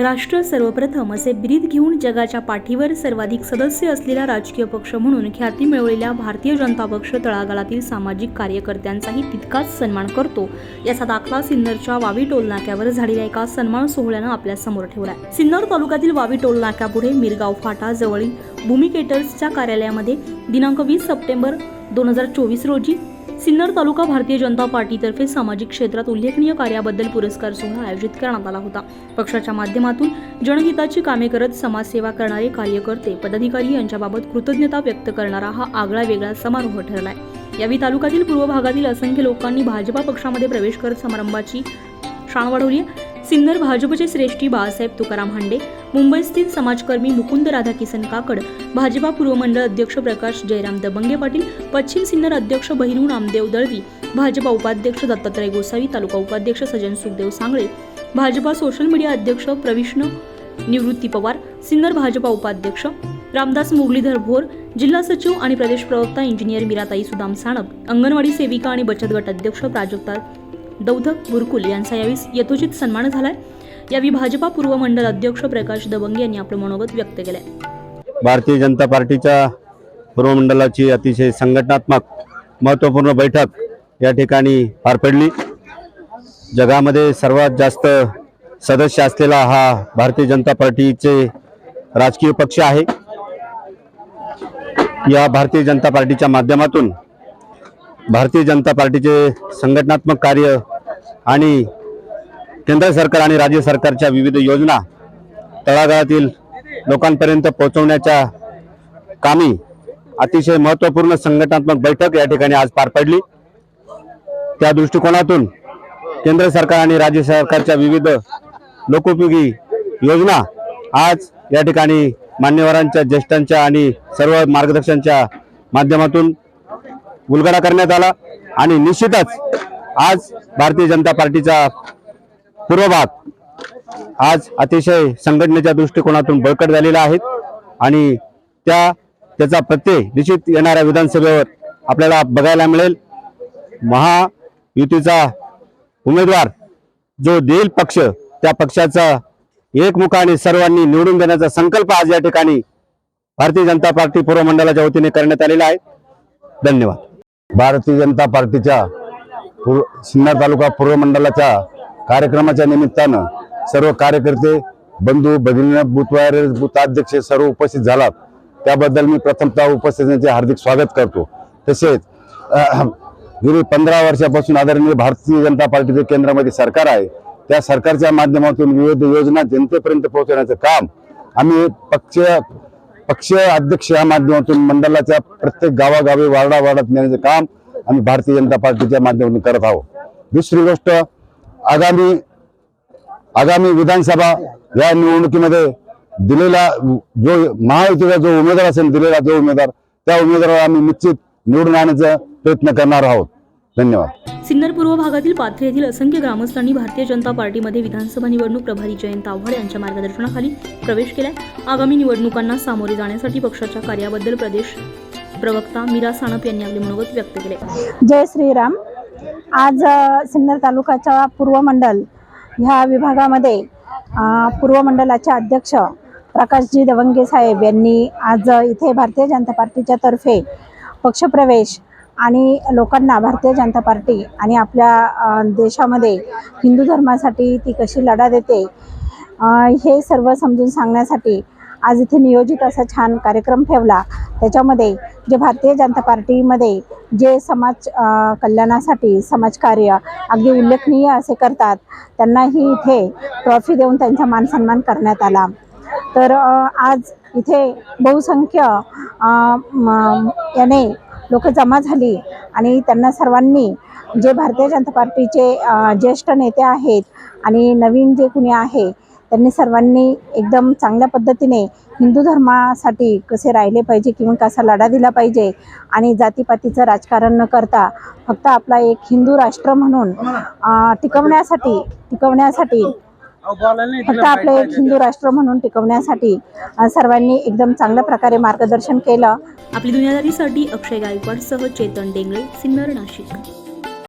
राष्ट्र सर्वप्रथम असे ब्रीद घेऊन जगाच्या पाठीवर सर्वाधिक सदस्य असलेला राजकीय पक्ष म्हणून ख्याती मिळवलेल्या भारतीय जनता पक्ष तळागाळातील सामाजिक कार्यकर्त्यांचाही तितकाच सन्मान करतो. याचा दाखला सिन्नरच्या वावी टोल नाक्यावर झालेल्या एका सन्मान सोहळ्यानं आपल्यासमोर ठेवलाय. सिन्नर तालुक्यातील वावी टोल नाक्यापुढे मिरगाव फाटा जवळील भूमी केटर्सच्या कार्यालयामध्ये दिनांक वीस सप्टेंबर दोन हजार चोवीस रोजी सिन्नर तालुका भारतीय जनता पार्टीतर्फे सामाजिक क्षेत्रात उल्लेखनीय कार्याबद्दल पुरस्कार सोहळा आयोजित करण्यात आला होता. पक्षाच्या माध्यमातून जनहिताची कामे करत समाजसेवा करणारे कार्यकर्ते पदाधिकारी यांच्याबाबत कृतज्ञता व्यक्त करणारा हा आगळा वेगळा समारोह ठरलाय. यावेळी तालुक्यातील पूर्व भागातील असंख्य लोकांनी भाजपा पक्षामध्ये प्रवेश करत समारंभाची शाण वाढवली सिन्नर भाजपचे श्रेष्ठी बाळासाहेब तुकाराम हांडे मुंबईस्थित समाजकर्मी मुकुंद राधाकिसन काकड भाजपा पूर्व मंडळ अध्यक्ष प्रकाश जयराम दबंगे पाटील पश्चिम सिन्नर अध्यक्ष बहिरू नामदेव दळवी भाजपा उपाध्यक्ष दत्तात्रय गोसावी तालुका उपाध्यक्ष सजन सुखदेव सांगळे भाजपा सोशल मीडिया अध्यक्ष प्रविष्ण निवृत्ती पवार सिन्नर भाजपा उपाध्यक्ष रामदास मुरलीधर भोर जिल्हा सचिव आणि प्रदेश प्रवक्ता इंजिनियर मीराताई सुदाम साणप अंगणवाडी सेविका आणि बचत गट अध्यक्ष प्राजक्ता दौधक बुरकुल यांचा यावेळी यथोचित सन्मान झालाय. यावेळी भाजपा पूर्व मंडळ अध्यक्ष प्रकाश दबंग यांनी आपलं मनोगत व्यक्त केलंय. भारतीय जनता पार्टीच्या पूर्व मंडळाची अतिशय संघटनात्मक महत्त्वपूर्ण बैठक या ठिकाणी पार पडली. जगामध्ये सर्वात जास्त सदस्य असलेला हा भारतीय जनता पार्टीचे राजकीय पक्ष आहे. या भारतीय जनता पार्टीच्या माध्यमातून भारतीय जनता पार्टीचे संघटनात्मक कार्य आणि केंद्र सरकार आणि राज्य सरकारच्या विविध योजना तळागाळातील लोकांपर्यंत पोहोचवण्याच्या कामी अतिशय महत्त्वपूर्ण संघटनात्मक बैठक या ठिकाणी आज पार पडली. त्या दृष्टिकोनातून केंद्र सरकार आणि राज्य सरकारच्या विविध लोकोपयोगी योजना आज या ठिकाणी मान्यवरांच्या ज्येष्ठांच्या आणि सर्व मार्गदर्शनच्या माध्यमातून उलगडा करण्यात आला. आणि निश्चितच आज भारतीय जनता पार्टीचा पूर्व भाग आज अतिशय संघटनेच्या दृष्टिकोनातून बळकट झालेला आहे आणि त्या त्याचा प्रत्यय निश्चित येणाऱ्या विधानसभेवर आपल्याला बघायला मिळेल. महायुतीचा उमेदवार जो देईल पक्ष त्या पक्षाचा एकमुखाने सर्वांनी निवडून देण्याचा संकल्प आज या ठिकाणी भारतीय जनता पार्टी पूर्व मंडळाच्या वतीने करण्यात आलेला आहे. धन्यवाद. भारतीय जनता पार्टीच्या पूर्व सिन्नर तालुका पूर्व मंडळाच्या कार्यक्रमाच्या निमित्तानं सर्व कार्यकर्ते बंधू भगिनी बुथवार बुथाध्यक्ष सर्व उपस्थित झालात. त्याबद्दल मी प्रथमतः उपस्थितीचे हार्दिक स्वागत करतो. तसेच गेली पंधरा वर्षापासून आदरणीय भारतीय जनता पार्टीचे केंद्रामध्ये सरकार आहे. त्या सरकारच्या माध्यमातून विविध योजना जनतेपर्यंत पोहोचवण्याचं काम आम्ही पक्ष पक्ष अध्यक्ष या माध्यमातून मंडळाच्या प्रत्येक गावागावी वार्डा वार्डात नेण्याचं काम आम्ही भारतीय जनता पार्टीच्या माध्यमातून करत आहोत. दुसरी गोष्ट आगामी आगामी विधानसभा या निवडणुकीमध्ये दिलेला जो महायुतीचा जो उमेदवार असेल दिलेला जो उमेदवार त्या उमेदवाराला आम्ही निश्चित निवडून आणण्याचा प्रयत्न करणार आहोत. धन्यवाद. सिन्नर पूर्व भागातील पाथरे येथील असंख्य ग्रामस्थांनी भारतीय जनता पार्टीमध्ये विधानसभा निवडणूक प्रभारी जयंत आव्हाड यांच्या मार्गदर्शनाखाली प्रवेश केलाय. आगामी निवडणुकांना सामोरे जाण्यासाठी पक्षाच्या कार्याबद्दल प्रदेश प्रवक्ता मीरा सानप यांनी आपले मनोगत व्यक्त केले. जय श्रीराम. आज सिन्नर तालुक्याच्या पूर्व मंडल ह्या विभागामध्ये पूर्वमंडलाचे पूर्व मंडलाचे अध्यक्ष प्रकाशजी दवंगे साहेब यांनी आज इथे भारतीय जनता पार्टीच्या तर्फे पक्षप्रवेश आणि लोकांना भारतीय जनता पार्टी आणि आपल्या देशामध्ये हिंदू धर्मासाठी ती कशी लढा देते हे सर्व समजून सांगण्यासाठी आज इथे नियोजित असा छान कार्यक्रम ठेवला. त्याच्यामध्ये जे भारतीय जनता पार्टीमध्ये जे समाज कल्याणासाठी समाजकार्य अगदी उल्लेखनीय असे करतात त्यांनाही इथे ट्रॉफी देऊन त्यांचा मानसन्मान करण्यात आला. तर आज इथे बहुसंख्य याने लोक जमा झाली आणि त्यांना सर्वांनी जे भारतीय जनता पार्टीचे ज्येष्ठ नेते आहेत आणि नवीन जे कुणी आहे त्यांनी सर्वांनी एकदम चांगल्या पद्धतीने हिंदू धर्मासाठी कसे राहिले पाहिजे किंवा कसा लढा दिला पाहिजे आणि जातीपातीचं राजकारण न करता फक्त आपला एक हिंदू राष्ट्र म्हणून टिकवण्यासाठी टिकवण्यासाठी फक्त आपलं एक हिंदू राष्ट्र म्हणून टिकवण्यासाठी सर्वांनी एकदम चांगल्या प्रकारे मार्गदर्शन केलं. आपली दुनियादारीसाठी अक्षय गायकवाडसह चेतन डेंगळे सिन्नर नाशिक.